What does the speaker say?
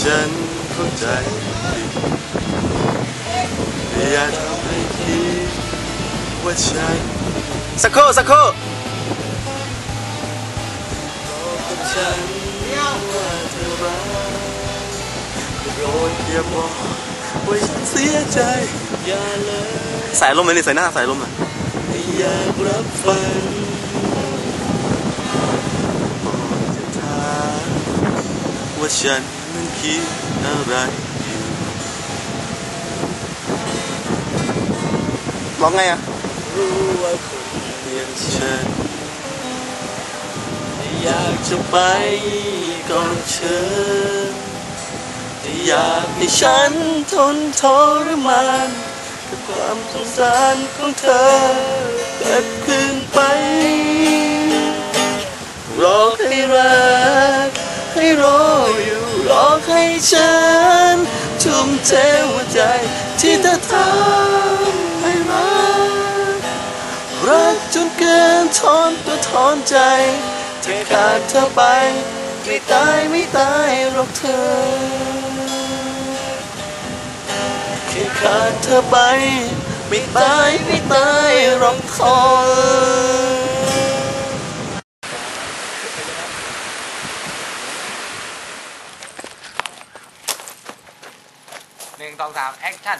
ฉันเข้าใจผิดอย่าทำให้คิดว่าฉันสักครู่สักครู่ฉันว่าเธอรักโปรดอย่าบอกว่าฉันเสียใจอย่าเลยใส่ลมเลยนี่ใส่หน้าใส่ลมอะไม่อยากรับฟังจะถาม ว่าฉันนั้นคิดอะไรอยู่ร้องไงอะรู้ว่าคนอย่างฉัน อยากจะไปก่อนเธอแต่อยากให้ฉันทนทรมานกับความสงสารของเธอเกิดขึ้นไปรอให้รักให้รออยู่รอให้ ฉัน ทุ่มเทหัวใจที่เธอทำให้รักรักจนเกินทนตัวทนใจถ้าขาดเธอไป ไม่ตายไม่ตายหรอกเธอแค่ขาดเธอไป ไม่ตายไม่ตายหรอกเธอ หนึ่งสองสามแอคชั่น